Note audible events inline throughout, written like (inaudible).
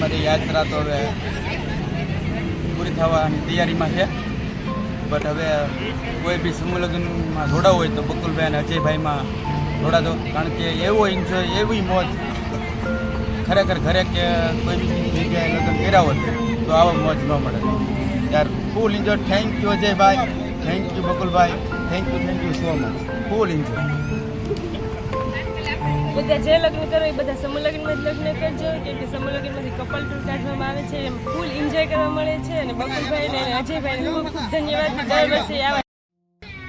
અમારી યાત્રા તો હવે પૂરી થવાની તૈયારીમાં છે. બટ હવે કોઈ બી સમૂહ લગ્નમાં જોડાવું હોય તો બકુલભાઈ અને અજયભાઈમાં જોડાતો કારણ કે એવો એન્જોય એવી મોજ ખરેખર ઘરે કે કોઈ બી જગ્યાએ લગ્ન કર્યા તો આવો મોજ ન મળે. યાર full enjoy thank you Ajaybhai. Thank you Bakulbhai. Thank you thank you so much full enjoy બધા જે લગ્ન કરો એ બધા સમલગ્નમાં જ લગ્ન કરજો કે સમલગ્નમાંથી કપલ ટૂર કાઢવામાં આવે છે, એમ ફૂલ એન્જોય કરવા મળે છે અને બકુલભાઈ ને અજયભાઈ ખૂબ ધન્યવાદ દર વર્ષે આવા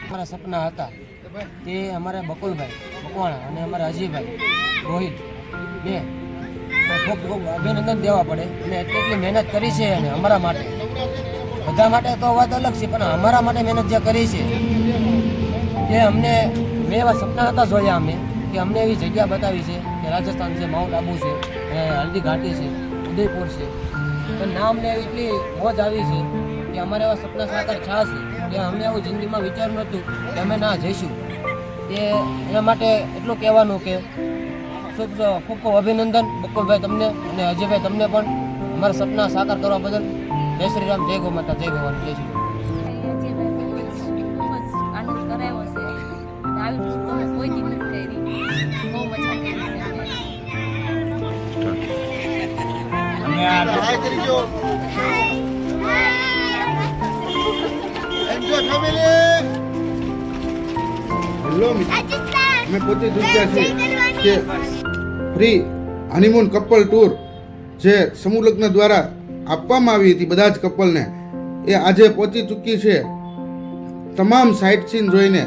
અમારા સપના હતા તે અમારા બકુલભાઈ મકવાણા અને અમારા અજયભાઈ, રોહિત, બે. ખૂબ ખૂબ અભિનંદન દેવા પડે અને એટલી એટલી મહેનત કરી છે અને અમારા માટે. બધા માટે તો વાત અલગ છે, પણ અમારા માટે મહેનત જે કરી છે તે અમને બે એવા સપના હતા જોયા અમે. કે અમને એવી જગ્યા બતાવી છે કે રાજસ્થાન છે, માઉન્ટ આબુ છે હલ્દી ઘાટી છે, ઉદયપુર છે. પણ ના અમને એટલી મોજ આવી છે કે અમારે એવા સપના સાકાર થયા છે કે અમને આવું જિંદગીમાં વિચાર્યું નહોતું કે અમે ના જઈશું. તે એના માટે એટલું કહેવાનું કે ખૂબ ખૂબ ખૂબ અભિનંદન બકુલભાઈ તમને અને અજયભાઈ તમને પણ અમારા સપના સાકાર કરવા બદલ જય શ્રી રામ, જય ગો માતા જય ભગવાન, જય શ્રી હેલો મેં પોતે ચૂક્યા છીએ. કે ફ્રી હનીમૂન કપલ ટૂર જે સમૂહ લગ્ન દ્વારા આપવામાં આવી હતી બધા જ કપલને એ આજે પહોંચી ચૂકી છે. તમામ સાઇટ સીન જોઈને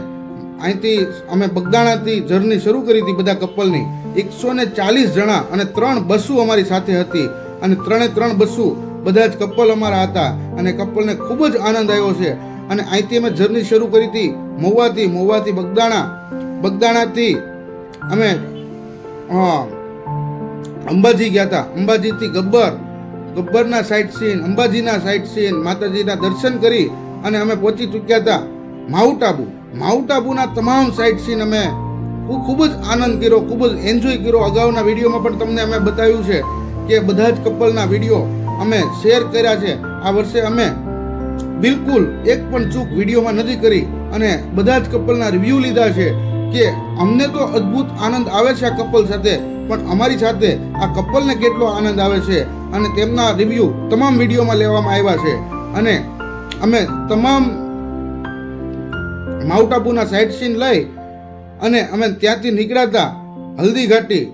અહીંથી અમે બગદાણાથી જર્ની શરૂ કરી હતી બધા કપલની એકસો ને ચાલીસ જણા અને ત્રણ બસો અમારી સાથે હતી. અને ત્રણે ત્રણ બસો બધા જ કપલ અમારા હતા. અને કપલને ખૂબ જ આનંદ આવ્યો છે. અને અહીંથી અમે જર્ની શરૂ કરી હતી મહુવાથી મહુવાથી બગદાણા. બગદાણાથી અમે અંબાજી ગયા હતા. અંબાજીથી ગબ્બર. ગબ્બરના સાઇટ સીન અંબાજીના સાઇટ સીન માતાજીના દર્શન કરી અને અમે પહોંચી ચૂક્યા હતા માઉન્ટ આબુ. માઉન્ટ આબુના તમામ સાઇટ સીન અમે ખૂબ જ આનંદ કર્યો, ખૂબ જ એન્જોય કર્યો. અગાઉના વિડીયોમાં પણ તમને અમે બતાવ્યું છે કે બધા જ કપલના વીડિયો અમે શેર કર્યા છે. આ વર્ષે અમે બિલકુલ એક પણ ચૂક વિડીયોમાં નથી કરી અને બધા જ કપલના રિવ્યૂ લીધા છે કે અમને તો અદ્ભુત આનંદ આવે છે આ કપલ સાથે, પણ અમારી સાથે આ કપલને કેટલો આનંદ આવે છે અને તેમના રિવ્યૂ તમામ વિડીયોમાં લેવામાં આવ્યા છે. અને અમે તમામ માઉન્ટ આબુના સાઇટ સીન લઈ અને અમે ત્યાંથી નીકળ્યા હતા હલ્દી ઘાટી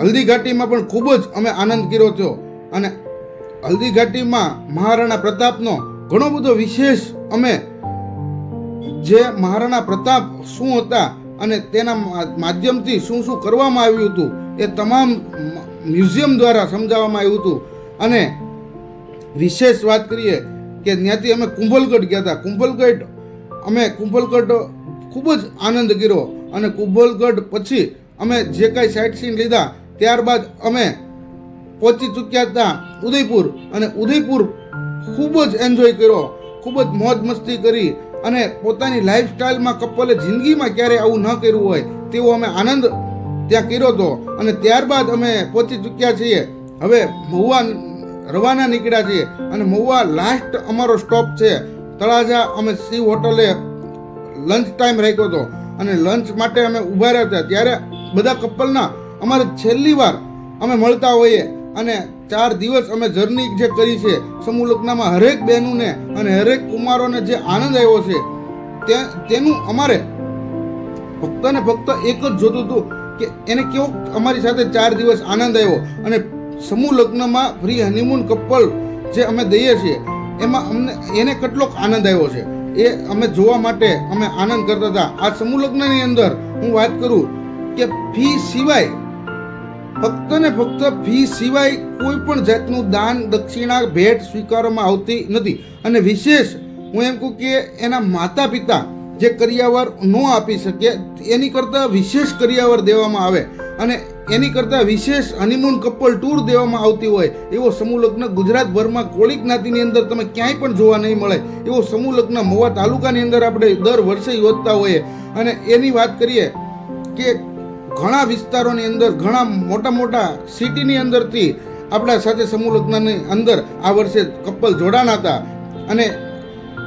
હલ્દી ઘાટીમાં પણ ખૂબ જ અમે આનંદ કર્યો હતો. અને હલ્દી ઘાટીમાં મહારાણા પ્રતાપનો ઘણો બધો વિશેષ અમે જે મહારાણા પ્રતાપ શું હતા અને તેના માધ્યમથી શું શું કરવામાં આવ્યું હતું એ તમામ મ્યુઝિયમ દ્વારા સમજાવવામાં આવ્યું હતું. અને વિશેષ વાત કરીએ કે ત્યાંથી અમે કુંભલગઢ ગયા હતા. કુંભલગઢ, અમે કુંભલગઢ ખૂબ જ આનંદ કર્યો. અને કુંભલગઢ પછી અમે જે કાંઈ સાઇટ સીન લીધા ત્યારબાદ અમે પહોંચી ચૂક્યા હતા ઉદયપુર અને ઉદયપુર ખૂબ જ એન્જોય કર્યો. ખૂબ જ મોજ મસ્તી કરી અને પોતાની લાઈફસ્ટાઈલમાં કપલે જિંદગીમાં ક્યારેય આવું ન કર્યું હોય તેવો અમે આનંદ ત્યાં કર્યો હતો. અને ત્યારબાદ અમે પહોંચી ચૂક્યા છીએ. હવે મહુવા રવાના નીકળ્યા છીએ. અને મહુવા લાસ્ટ અમારો સ્ટોપ છે. તળાજા અમે સી હોટલે લંચ ટાઈમ રાખ્યો હતો. અને લંચ માટે અમે ઊભા રહ્યા હતા. ત્યારે બધા કપલના અમારે છેલ્લી વાર અમે મળતા હોઈએ અને ચાર દિવસ અમે જર્ની જે કરી છે સમૂહ લગ્નમાં હરેક બહેનોને અને હરેક કુમારોને જે આનંદ આવ્યો છે, તે, તેનું અમારે ફક્ત ને ફક્ત એક જ જોતું હતું કે એને કેવો અમારી સાથે ચાર દિવસ આનંદ આવ્યો. અને સમૂહ લગ્નમાં ફ્રી હનીમૂન કપલ જે અમે દઈએ છીએ, એમાં અમને, એને કેટલોક આનંદ આવ્યો છે. એ અમે જોવા માટે અમે આનંદ કરતા હતા. આ સમૂહ લગ્નની અંદર હું વાત કરું કે ફી સિવાય ફક્ત ને ફક્ત ફી સિવાય કોઈ પણ જાતનું દાન, દક્ષિણા, ભેટ સ્વીકારવામાં આવતી નથી. અને વિશેષ હું એમ કહું કે એના માતા પિતા જે કરિયાવર ન આપી શકે, એની કરતાં વિશેષ કરિયાવર દેવામાં આવે. અને એની કરતાં વિશેષ હનીમૂન કપલ ટૂર દેવામાં આવતી હોય, એવો સમૂહ લગ્ન ગુજરાતભરમાં કોળી જ્ઞાતિની અંદર તમે ક્યાંય પણ જોવા નહીં મળે. એવો સમૂહ લગ્ન મહુવા તાલુકાની અંદર આપણે દર વર્ષે યોજતા હોઈએ. અને એની વાત કરીએ કે ઘણા વિસ્તારોની અંદર, ઘણા મોટા મોટા સિટીની અંદરથી આપણા સાથે સમૂહ અંદર આ વર્ષે કપલ જોડાણ હતા. અને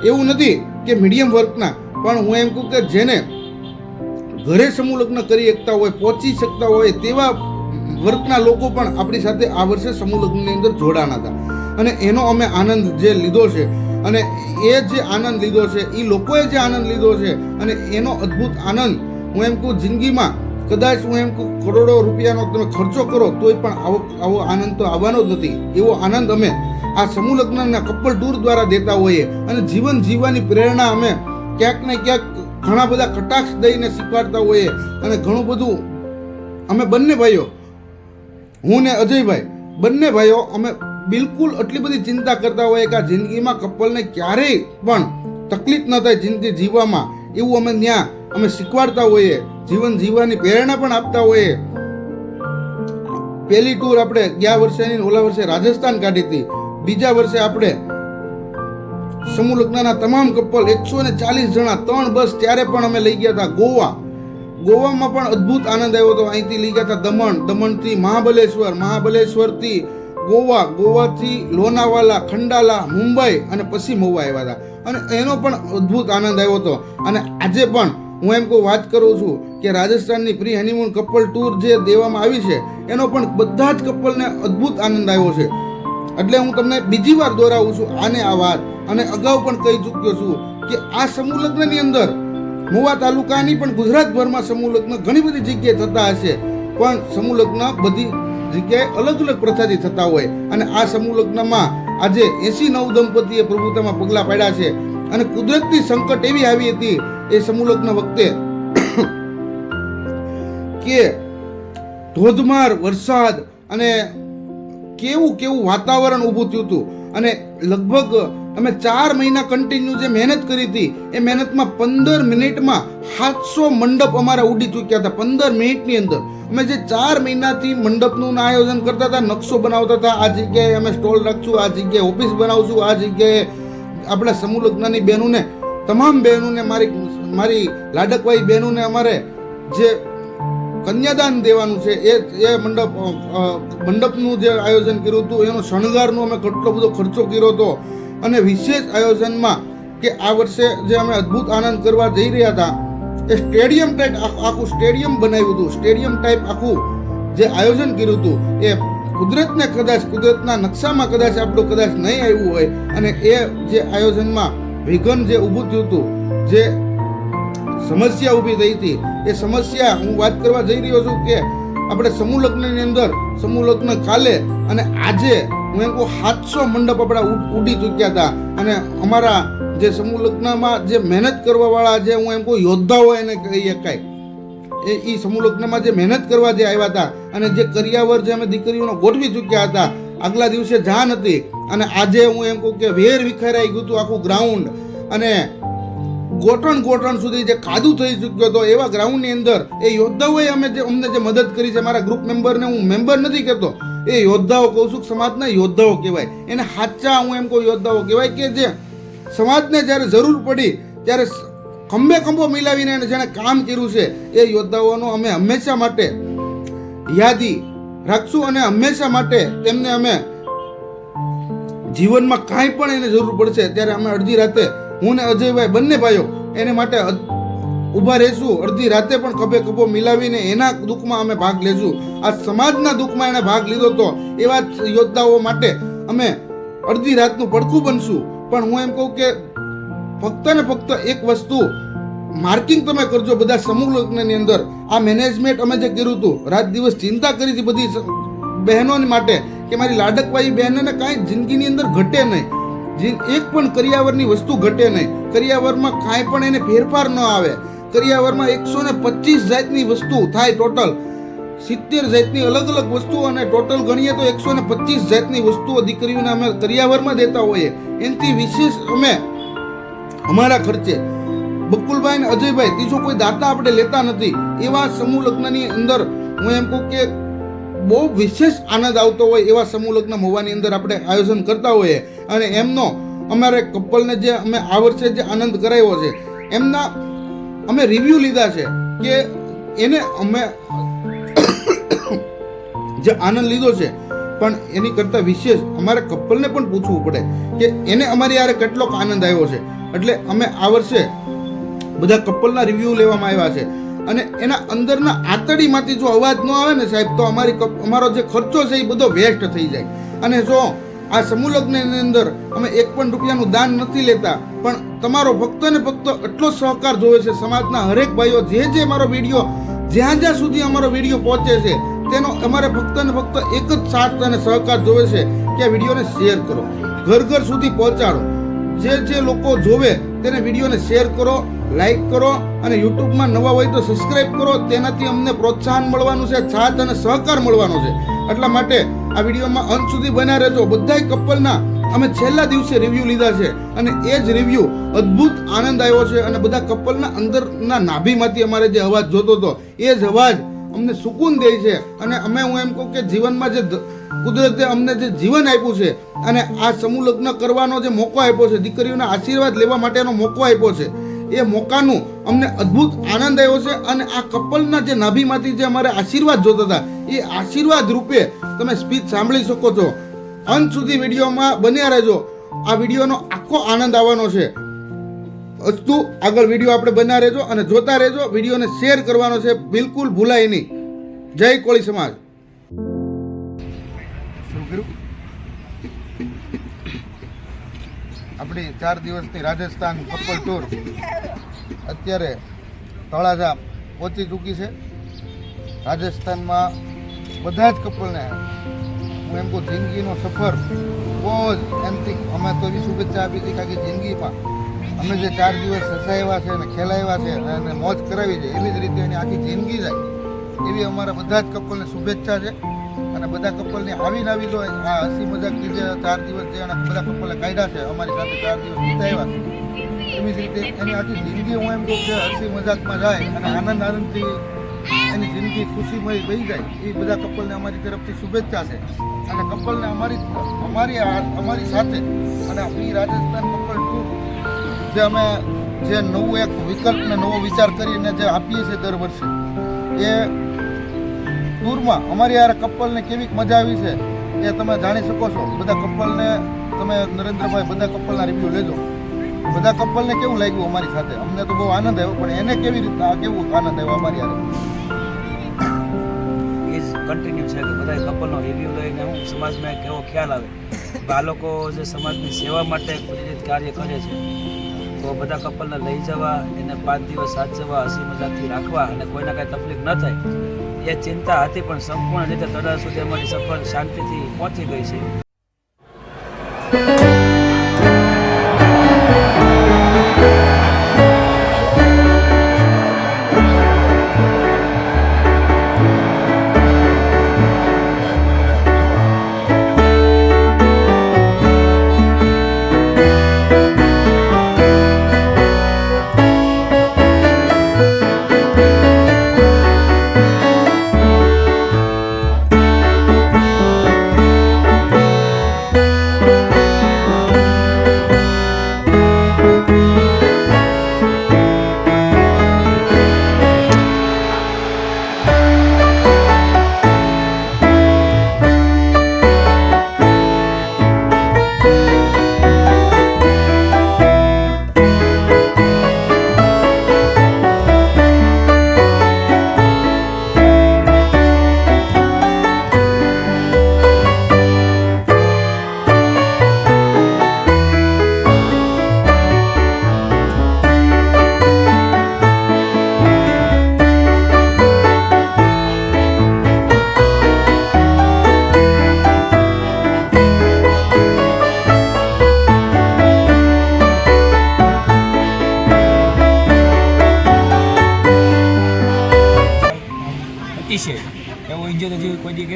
એવું નથી કે મીડિયમ વર્કના પણ હું એમ કહું કે જેને ઘરે સમૂહ લગ્ન કરી શકતા હોય, પહોંચી શકતા હોય, તેવા વર્ગના લોકો પણ આપણી સાથે આ વર્ષે સમૂહ લગ્નની અંદર જોડાણા હતા. અને એનો અમે આનંદ જે લીધો છે, અને એ જે આનંદ લીધો છે એ લોકોએ જે આનંદ લીધો છે, અને એનો અદ્ભુત આનંદ હું એમ કહું જિંદગીમાં કદાચ હું એમ કહું, કરોડો રૂપિયાનો તમે ખર્ચો કરો, તોય પણ આવો આવો આનંદ તો આવવાનો જ નથી. એવો આનંદ અમે આ સમૂહ લગ્નના કપલ ટૂર દ્વારા દેતા હોઈએ અને જીવન જીવવાની પ્રેરણા અમે ક્યાંક ને ક્યાંક ઘણા બધા કટાક્ષ દઈને શીખવાડતા હોઈએ અને ઘણું બધું અમે બંને ભાઈઓ, હું ને અજયભાઈ, બંને ભાઈઓ અમે બિલકુલ આટલી બધી ચિંતા કરતા હોઈએ કે આ જિંદગીમાં કપલને ક્યારેય પણ તકલીફ ન થાય જિંદગી જીવવામાં. એવું અમે ત્યાં અમે શીખવાડતા હોઈએ, જીવન જીવવાની પ્રેરણા પણ આપતા હોઈએ. પહેલી ટૂર આપણે ગયા વર્ષેની ઓલા વર્ષે રાજસ્થાન કાઢી હતી. બીજા વર્ષે આપણે સમૂહ લગ્નના તમામ કપલ એકસો ને ચાલીસ જણા, ત્રણ બસ ત્યારે પણ અમે લઈ ગયા હતા ગોવા. ગોવામાં પણ અદ્ભુત આનંદ આવ્યો હતો. અહીંથી લઈ ગયા હતા દમણ, દમણથી મહાબલેશ્વર, મહાબલેશ્વરથી ગોવા, ગોવાથી લોનાવાલા, ખંડાલા, મુંબઈ અને પછી મહુવા આવ્યા હતા. અને એનો પણ અદ્ભુત આનંદ આવ્યો હતો. અને આજે પણ હું એમ કહું, વાત કરું છું કે રાજસ્થાનની પ્રી હનીમૂન કપલ ટૂર જે દેવામાં આવી છે, એનો પણ બધા જ કપલને અદ્ભુત આનંદ આવ્યો છે. એટલે હું તમને બીજી વાર દોરાવું છું આને આ વાત, અને અગાઉ પણ કહી ચૂક્યો છું કે આ સમૂહ લગ્નની અંદર મુવા તાલુકાની પણ ગુજરાતભરમાં સમૂહ લગ્ન ઘણી બધી જગ્યાએ થતા હશે, પણ સમૂહ લગ્ન બધી જગ્યાએ અલગ અલગ પ્રથાથી થતા હોય. અને આ સમૂહ લગ્નમાં આજે એસી નવ દંપતીએ પ્રભુતામાં પગલાં પાડ્યા છે. અને કુદરતની સંકટ એવી આવી હતી એ સમૂહ વખતે કે ધોધમાર વરસાદ અને કેવું કેવું વાતાવરણ ઊભું થયું હતું. અને લગભગ અમે ચાર મહિના કન્ટિન્યુ જે મહેનત કરી હતી, એ મહેનતમાં પંદર મિનિટમાં સાતસો મંડપ અમારા ઉડી ચૂક્યા હતા, પંદર મિનિટની અંદર. અમે જે ચાર મહિનાથી મંડપનું આયોજન કરતા હતા, નકશો બનાવતા હતા, આ જગ્યાએ અમે સ્ટોલ રાખશું, આ જગ્યાએ ઓફિસ બનાવશું, આ જગ્યાએ આપણા સમૂહ લગ્નની બહેનોને, તમામ બહેનોને મારી મારી લાડકવાઈ બહેનોને અમારે જે કન્યાદાન દેવાનું છે, એ એ મંડપ મંડપનું જે આયોજન કર્યું હતું, એનો શણગારનો અમે કેટલો બધો ખર્ચો કર્યો હતો. અને વિશેષ આયોજનમાં કે આ વર્ષે જે અમે અદ્ભુત આનંદ કરવા જઈ રહ્યા હતા, એ સ્ટેડિયમ ટાઈપ આખું સ્ટેડિયમ બનાવ્યું હતું. સ્ટેડિયમ ટાઈપ આખું જે આયોજન કર્યું હતું, એ કુદરતને કદાચ કુદરતના નકશામાં કદાચ આપણું કદાચ નહીં આવ્યું હોય, અને એ જે આયોજનમાં વિઘન જે ઊભું થયું હતું, જે સમસ્યા ઊભી થઈ હતી. એ સમસ્યા હું વાત કરવા જઈ રહ્યો છું કે આપણે સમૂહ લગ્નની અંદર, સમૂહ લગ્ન કાલે અને આજે હું એમ કહું સાતસો મંડપ આપણા ઉડી ચૂક્યા હતા. અને અમારા જે સમૂહ લગ્નમાં જે મહેનત કરવાવાળા જે હું એમ કહું યોદ્ધાઓ એને કહી શકાય. એ એ સમૂહ લગ્નમાં જે મહેનત કરવા જે આવ્યા હતા અને જે કરિયાવર જે અમે દીકરીઓનો ગોઠવી ચૂક્યા હતા, આગલા દિવસે જાન હતી. અને આજે હું એમ કહું કે વેર વિખેરાઈ ગયું હતું આખું ગ્રાઉન્ડ અને ગોઠણ ગોઠણ સુધી જે ખાધું થઈ ચૂક્યો હતો, એવા ગ્રાઉન્ડની અંદર એ યોદ્ધાઓએ અમે જે અમને જે મદદ કરી છે મારા ગ્રુપ મેમ્બરને હું મેમ્બર નથી કહેતો એ યોદ્ધાઓ કૌશુક સમાજના યોદ્ધાઓ કહેવાય. એને સાચા હું એમ કહું, યોદ્ધાઓ કહેવાય કે જે સમાજને જ્યારે જરૂર પડી, ત્યારે ખંભે ખંભો મિલાવીને એને જેણે કામ કર્યું છે, એ યોદ્ધાઓનો અમે હંમેશા માટે યાદી રાખશું અને હંમેશા માટે તેમને અમે જીવનમાં કાંઈ પણ એને જરૂર પડશે, ત્યારે અમે અડધી રાતે હું ને અજયભાઈ બંને ભાઈઓ એને માટે ઊભા રહેશું. અડધી રાતે પણ ખભે ખભો મિલાવીને એના દુઃખમાં અમે ભાગ લેશું. આ સમાજના દુઃખમાં એને ભાગ લીધો હતો એવા યોદ્ધાઓ માટે અમે અડધી રાતનું પડખું બનશું. પણ હું એમ કહું કે ફક્ત ને ફક્ત એક વસ્તુ માર્કિંગ તમે કરજો બધા સમૂહ લગ્નની અંદર. આ મેનેજમેન્ટ અમે જે કર્યું હતું, રાત દિવસ ચિંતા કરી હતી બધી બહેનોની માટે કે મારી લાડકવાઈ બહેનોને કાંઈ જિંદગીની અંદર ઘટે નહીં. જી- એક પણ કરિયાવરની વસ્તુ ઘટે નહીં. કરિયાવરમાં કાંઈ પણ એને ફેરફાર ન આવે. કરિયાવરમાં એકસો ને પચીસ જાતની વસ્તુ થાય ટોટલ. સિત્તેર જાતની અલગ અલગ વસ્તુઓ અને ટોટલ ગણીએ તો એકસો ને પચીસ જાતની વસ્તુઓ દીકરીઓને અમે કરિયાવરમાં દેતા હોઈએ. એનાથી વિશેષ અમે અમારા ખર્ચે. બકુલભાઈ અને અજયભાઈ, ત્રીજો કોઈ દાતા આપણે લેતા નથી. એવા સમૂહ લગ્નની અંદર હું એમ કહું કે બહુ વિશેષ આનંદ આવતો હોય એવા સમૂહ લગ્ન મહુવાની અંદર આપણે આયોજન કરતા હોઈએ. અને એમનો અમારે કપલને જે અમે આ વર્ષે જે આનંદ કરાવ્યો છે, એમના અમે રિવ્યૂ લીધા છે કે એને અમે (coughs) જે આનંદ લીધો છે, પણ એની કરતાં વિશેષ અમારે કપલને પણ પૂછવું પડે કે એને અમારી યારે કેટલોક આનંદ આવ્યો છે. એટલે અમે આ વર્ષે બધા કપલના રિવ્યૂ લેવામાં આવ્યા છે. અને એના અંદરના આંતડીમાંથી જો અવાજ ન આવે ને સાહેબ, તો અમારી અમારો જે ખર્ચો છે એ બધો વેસ્ટ થઈ જાય. અને જો આ સમૂહ લગ્નની અંદર અમે એક પણ રૂપિયાનું દાન નથી લેતા, પણ તમારો ફક્ત ને ફક્ત એટલો સહકાર જોવે છે સમાજના હરેક ભાઈઓ, જે જે મારો વીડિયો, જ્યાં જ્યાં સુધી અમારો વીડિયો પહોંચે છે, તેનો અમારે ફક્ત ને ફક્ત એક જ સાથ અને સહકાર જોવે છે કે આ વિડીયોને શેર કરો. ઘર ઘર સુધી પહોંચાડો. જે જે લોકો જોવે તેને વિડીયોને શેર કરો. લાઈક કરો અને યુટ્યુબમાં નવા હોય તો સબસ્ક્રાઈબ કરો. તેનાથી અમને પ્રોત્સાહન મળવાનું છે, સાથ અને સહકાર મળવાનો છે. એટલા માટે આ વિડીયોમાં અંત સુધી બન્યા રહેજો. બધાય કપલના અમે છેલ્લા દિવસે રિવ્યૂ લીધા છે અને એ જ રિવ્યૂ અદ્ભુત આનંદ આવ્યો છે અને બધા કપલના અંદરના નાભીમાંથી અમારે જે અવાજ જોતો હતો, એ જ અવાજ અમને સુકૂન દે છે. અને અમે હું એમ કહું કે જીવનમાં જે કુદરતે અમને જે જીવન આપ્યું છે અને આ સમૂહ લગ્ન કરવાનો જે મોકો આપ્યો છે, દીકરીઓના આશીર્વાદ લેવા માટેનો મોકો આપ્યો છે. એ મોકાનું અમને અદ્ભુત આનંદ આવ્યો છે અને આ કપલના જે નાભીમાંથી જે અમારે આશીર્વાદ જોતા હતા, એ આશીર્વાદ રૂપે તમે સ્પીચ સાંભળી શકો છો. અંત સુધી વિડીયોમાં બન્યા રહેજો. આ વિડીયોનો આખો આનંદ આવવાનો છે. અસ્તુ, આગળ વીડિયો આપણે બન્યા રહેજો અને જોતા રહેજો. વિડીયોને શેર કરવાનો છે. બિલકુલ ભૂલાય નહીં. જય કોળી સમાજ. આપણી ચાર દિવસની રાજસ્થાન કપલ ટૂર અત્યારે તળાજા પહોંચી ચૂકી છે. રાજસ્થાનમાં બધા જ કપલને હું એમ કહું, જિંદગીનો સફર બહુ જ એમથી અમે તો એવી શુભેચ્છા આપી હતી કારણ કે જિંદગીમાં અમે જે ચાર દિવસ હસાવ્યા છે અને ખેલાવ્યા છે અને મોજ કરાવી છે, એવી જ રીતે એની આખી જિંદગી જાય. એવી અમારા બધા જ કપલને શુભેચ્છા છે. અને બધા કપલની આવી તો આ હસી મજાકની જે ચાર દિવસ જે અને બધા કપલે કાઢ્યા છે, અમારી સાથે ચાર દિવસ વિતાવ્યા એવી જ રીતે એની આખી જિંદગી હું એમ કહું કે હસી મજાકમાં જાય અને આનંદ આનંદથી એની જિંદગી ખુશીમય બની જાય. એ બધા કપલને અમારી તરફથી શુભેચ્છા છે. અને કપલને અમારી અમારી અમારી સાથે અને આપણી રાજસ્થાન કપલ ટૂર જે અમે જે નવું એક વિકલ્પને નવો વિચાર કરીને જે આપીએ છીએ દર વર્ષે, એ ટૂરમાં અમારી યાર કપલને કેવી મજા આવી છે એ તમે જાણી શકો છો. બધા કપલને તમે નરેન્દ્રભાઈ, બધા કપલના રિવ્યૂ લેજો. બધા કપલને કેવું લાગ્યું અમારી સાથે? અમને તો બહુ આનંદ આવ્યો, પણ એને કેવી રીતના કેવું આનંદ આવ્યો અમારી યાર? જ કન્ટિન્યુ છે કે બધા કપલનો રિવ્યૂ લઈને હું સમાજમાં એક એવો ખ્યાલ આવે આ લોકો જે સમાજની સેવા માટે પ્રેરિત કાર્ય કરે છે, તો બધા કપલને લઈ જવા, એને પાંચ દિવસ સાચવવા, હસી મજાકથી રાખવા અને કોઈને કાંઈ તકલીફ ન થાય એ ચિંતા હતી પણ સંપૂર્ણ રીતે તળાવ સુધી અમારી સફળ શાંતિથી પહોંચી ગઈ છે.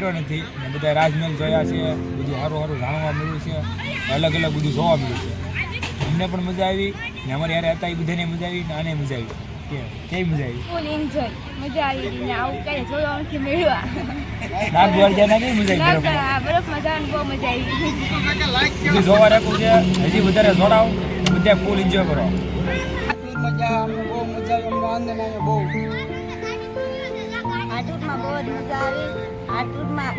કર્યો નથી ને બધા રાજમહેલ જોયા છે બધું સારું સારું જાણવા મળ્યું છે અલગ અલગ બધું જોવા મળ્યું છે. અમને પણ મજા આવી ને અમારે યારે હતા એ બધાને મજા આવી ને આને મજા આવી. કે કેવી મજા આવી? ફૂલ એન્જોય મજા આવી ને આવું કઈ જોવા નથી મળ્યું. કેવી મજા આવી બહુ મજા આવી જોવા છે હજી વધારે જોડાવ બધા ફૂલ એન્જોય કરો. આ ટૂરમાં બહુ. જ મજા આવી. આ ટૂરમાં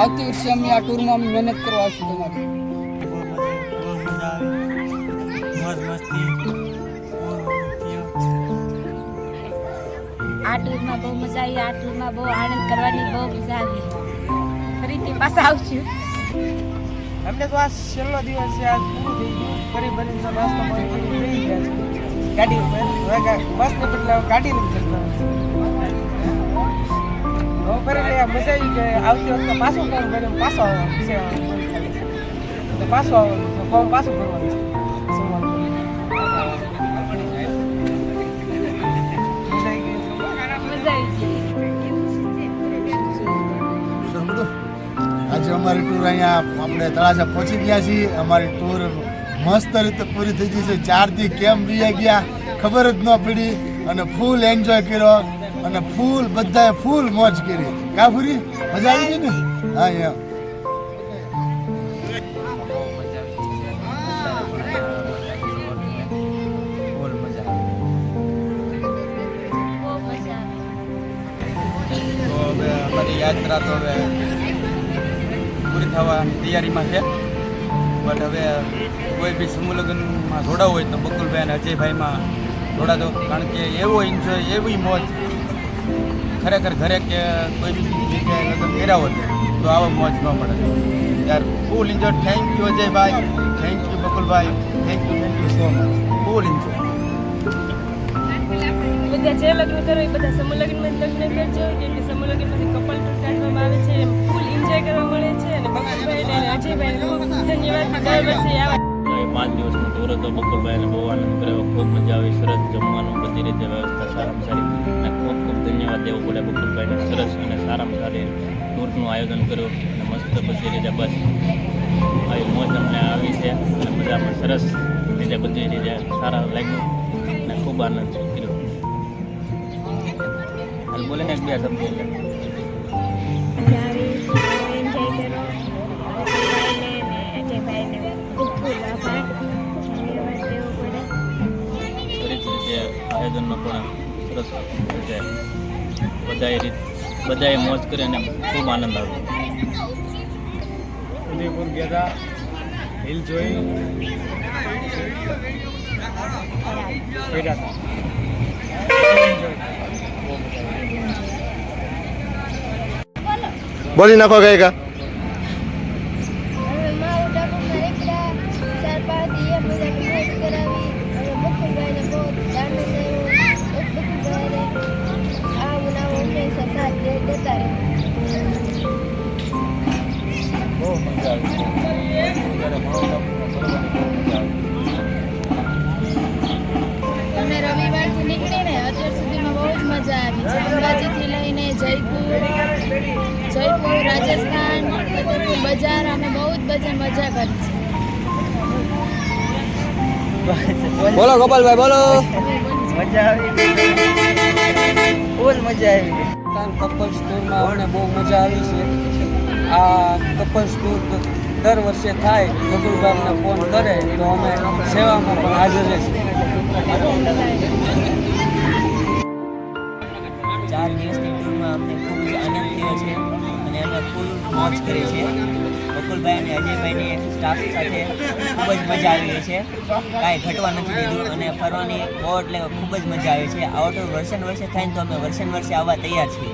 આવતી વર્ષે અમે આ ટૂરમાં મહેનત કરવા છું તમારી. આ ટૂરમાં બહુ મજા આવી આ ટૂરમાં બહુ આનંદ કરવાની બહુ મજા આવી. ફરીથી પાછા આવશું અમને તો આ છેલ્લો દિવસ છે આ પૂરું થઈ ગયું. ફરી તો નાસ્તો પાણી કરી ગયા છે. ગાડી બસ ને બદલાવ ગાડી ને જતા હવે ફરી લે મજા આવી કે આવતી વખતે પાછું ફોર્મ ભર્યું પાછો આવવાનું એટલે પાછું આજે અમારી ટૂર અહીંયા આપણે તળાજા પહોંચી ગયા છીએ. અમારી ટૂર મસ્ત રીતે પૂરી થઈ ગઈ છે. ચારથી કેમ રહી ગયા, ખબર જ ન પડી. અને ફૂલ એન્જોય કર્યો. અને ફૂલ બધાએ ફૂલ મોજ કરી. કા પૂરી મજા આવી ગઈ ને? હા એમ અમારી યાત્રા તો હવે પૂરી થવાની તૈયારીમાં છે. બટ હવે કોઈ બી સમૂહ લગ્નમાં જોડા હોય તો બકુલભાઈ અને અજયભાઈમાં જોડાતો. કારણ કે એવો એન્જોય એવી મોજ ખરેખર ઘરે કે કોઈ બી જગ્યાએ લગ્ન કર્યા હોય તો આવો મોજ ન મળે. યાર full enjoy thank you Ajaybhai. Thank you Bakulbhai. Thank you thank you so much full enjoy બધા જે લગ્ન કરો એ બધા સમૂહ લગ્નમાં લગ્ન કરજો. કે સમૂહ લગ્નમાંથી કપલ ટૂર કાઢવામાં આવે છે. ફૂલ એન્જોય કરવા મળે છે. અને બકુલભાઈ અને અજયભાઈ ધન્યવાદ. દર વર્ષે આવા પાંચ દિવસનો ટૂર હતો બકુલભાઈને બહુ આનંદ કર્યો ખૂબ મજા આવી, સરસ જમવાનું, બધી રીતે વ્યવસ્થા, સારામાં સારી. અને ખૂબ ખૂબ ધન્યવાદ દેવો પડે બકુલભાઈને, સરસ અને સારામાં સારી ટૂરનું આયોજન કર્યું અને મસ્ત બધી રીતે બસ આવી મોજ અમને આવી છે અને મજામાં સરસ રીતે બધી રીતે સારા લાગ્યું અને ખૂબ આનંદ કર્યો. હાલ બોલે ને એક બે શબ્દ બધાએ રીત બધાએ મોજ કરી અને ખૂબ આનંદ આવ્યો ઉદયપુર ગયા હતા હિલ જોઈ. બોલી નાખો કઈ કા? અમે અમે રવિવારથી નીકળીને અત્યાર સુધીમાં બહુ જ મજા આવી છે. અંબાજીથી લઈને જયપુર જયપુર રાજસ્થાન ફતેપુર બજાર અમે બહુ જ બધા મજા કરી છે. બોલો ગોપાલભાઈ બોલો. મજા આવી. ફૂલ મજા આવી. કપલ્સ ટૂરમાં અમને બહુ મજા આવી છે. આ કપલ્સ ટૂર દર વર્ષે થાય બકુલભાઈ ગામને ફોન કરે તો અમે સેવામાં પણ હાજર રહીશું. ચાર દિવસની ટૂરમાં અમને ખૂબ જ આનંદ થયો છે અને અમે ફૂલ મોજ કરી છે. બકુલભાઈ અને અજયભાઈની સ્ટાફ સાથે ખૂબ જ મજા આવી છે. કાંઈ ઘટવા નથી દીધું અને ફરવાની બહુ એટલે ખૂબ જ મજા આવી છે. આવો તો વર્ષે વર્ષે થાય ને તો અમે વર્ષે વર્ષે આવવા તૈયાર છીએ.